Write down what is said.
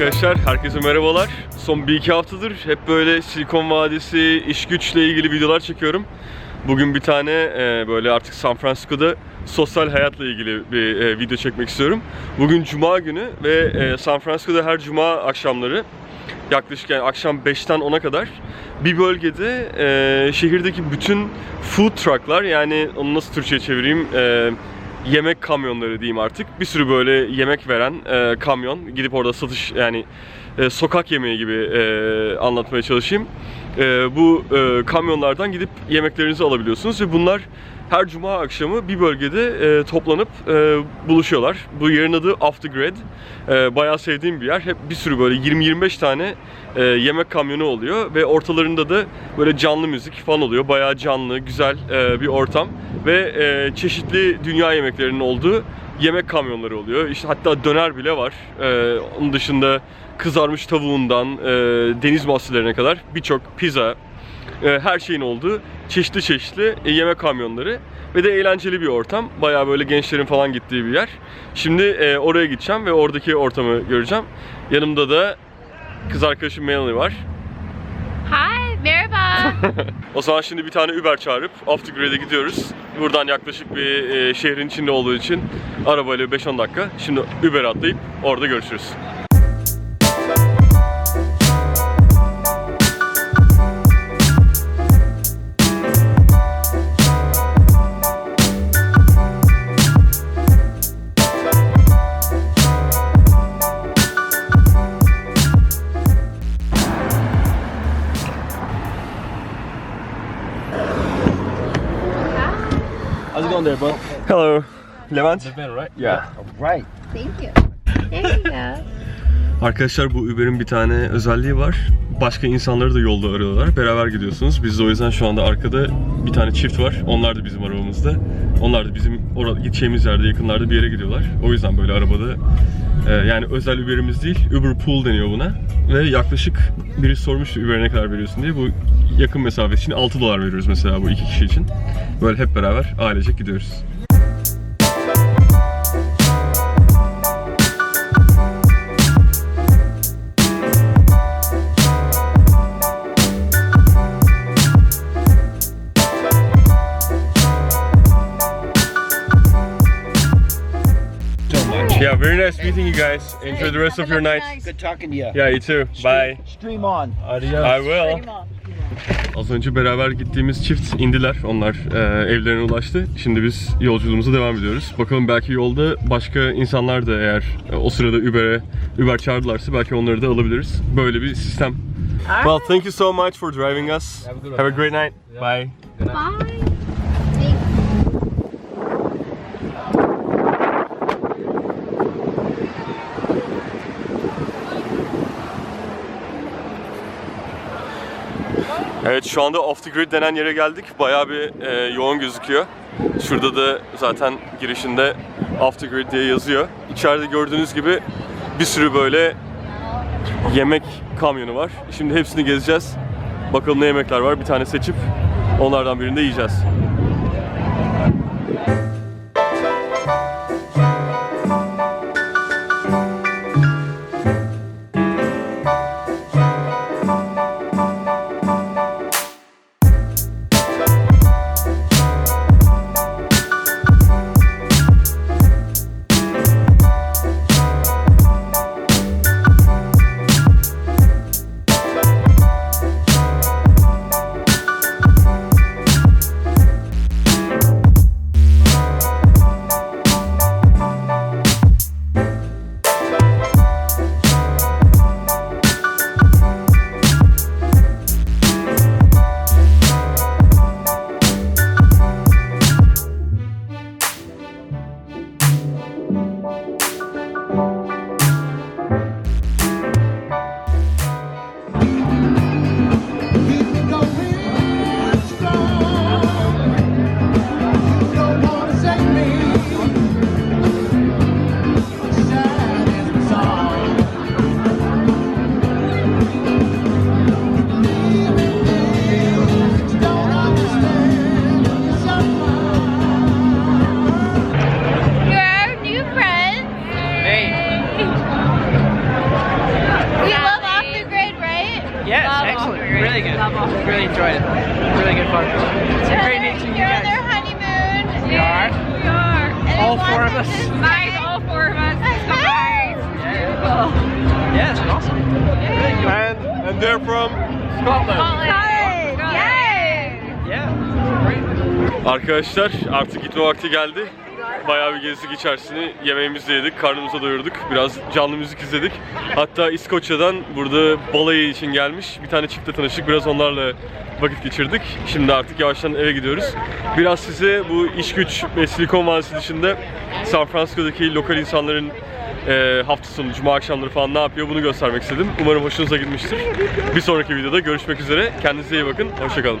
Arkadaşlar herkese merhabalar. Son bir iki haftadır hep böyle Silikon Vadisi, iş güçle ilgili videolar çekiyorum. Bugün bir tane e, böyle artık San Francisco'da sosyal hayatla ilgili bir e, video çekmek istiyorum. Bugün Cuma günü ve e, San Francisco'da her Cuma akşamları yaklaşık yani akşam 5'ten 10'a kadar bir bölgede e, şehirdeki bütün food trucklar yani onu nasıl Türkçe'ye çevireyim e, yemek kamyonları diyeyim artık bir sürü böyle yemek veren e, kamyon gidip orada satış yani e, sokak yemeği gibi e, anlatmaya çalışayım. E, bu e, kamyonlardan gidip yemeklerinizi alabiliyorsunuz ve bunlar her cuma akşamı bir bölgede e, toplanıp e, buluşuyorlar. Bu yerin adı Off the. E, bayağı sevdiğim bir yer. Hep bir sürü böyle 20-25 tane e, yemek kamyonu oluyor ve ortalarında da böyle canlı müzik falan oluyor. Bayağı canlı, güzel e, bir ortam ve e, çeşitli dünya yemeklerinin olduğu yemek kamyonları oluyor. İşte hatta döner bile var. E, onun dışında kızarmış tavuğundan e, deniz mahsullerine kadar birçok pizza, her şeyin olduğu çeşitli çeşitli e, yemek kamyonları ve de eğlenceli bir ortam. Bayağı böyle gençlerin falan gittiği bir yer. Şimdi e, oraya gideceğim ve oradaki ortamı göreceğim. Yanımda da kız arkadaşım Melanie var. Hi, merhaba. O zaman şimdi bir tane Uber çağırıp Off the Grid'e gidiyoruz. Buradan yaklaşık bir e, şehrin içinde olduğu için arabayla 5-10 dakika. Şimdi Uber'e atlayıp orada görüşürüz. Going there, bro? Hello. Levent. Been right? Yeah. Right. Thank you. There you go. Arkadaşlar bu Uber'in bir tane özelliği var. Başka insanları da yolda arıyorlar. Beraber gidiyorsunuz. Biz de o yüzden şu anda arkada bir tane çift var. Onlar da bizim arabamızda. Onlar da bizim orada gideceğimiz yerde yakınlarda bir yere gidiyorlar. O yüzden böyle arabada e, yani özel Uber'imiz değil, Uber Pool deniyor buna. Ve yaklaşık biri sormuştu Uber'e ne kadar veriyorsun diye. Bu yakın mesafe için 6 dolar veriyoruz mesela bu iki kişi için. Böyle hep beraber ailecek gidiyoruz. Very nice meeting you guys. Enjoy the rest of your night. Good talking to you. Yeah, you too. Bye. Stream on. Adios. I will. Az önce beraber gittiğimiz çift indiler. Onlar e, evlerine ulaştı. Şimdi biz yolculuğumuza devam ediyoruz. Bakalım belki yolda başka insanlar da eğer e, o sırada Uber'e Uber çağırdılarsa belki onları da alabiliriz. Böyle bir sistem. Well, thank you so much for driving us. Have a good one. Have a great night. Bye. Bye. Evet şu anda off the grid denen yere geldik. Bayağı bir e, yoğun gözüküyor. Şurada da zaten girişinde off the grid diye yazıyor. İçeride gördüğünüz gibi bir sürü böyle yemek kamyonu var. Şimdi hepsini gezeceğiz. Bakalım ne yemekler var. Bir tane seçip onlardan birini de yiyeceğiz. us. Nice, all four of us. Nice. Beautiful. Yeah, it's awesome. And, and they're from Scotland. Yay! Yeah. Great. Arkadaşlar artık gitme vakti geldi. Bayağı bir gezdik içerisini. Yemeğimizi de yedik, karnımıza doyurduk. Biraz canlı müzik izledik. Hatta İskoçya'dan burada balayı için gelmiş bir tane çiftle tanıştık. Biraz onlarla vakit geçirdik. Şimdi artık yavaştan eve gidiyoruz. Biraz size bu iş güç ve Silikon Vadisi dışında San Francisco'daki lokal insanların e, hafta sonu, cuma akşamları falan ne yapıyor bunu göstermek istedim. Umarım hoşunuza gitmiştir. Bir sonraki videoda görüşmek üzere. Kendinize iyi bakın. Hoşçakalın.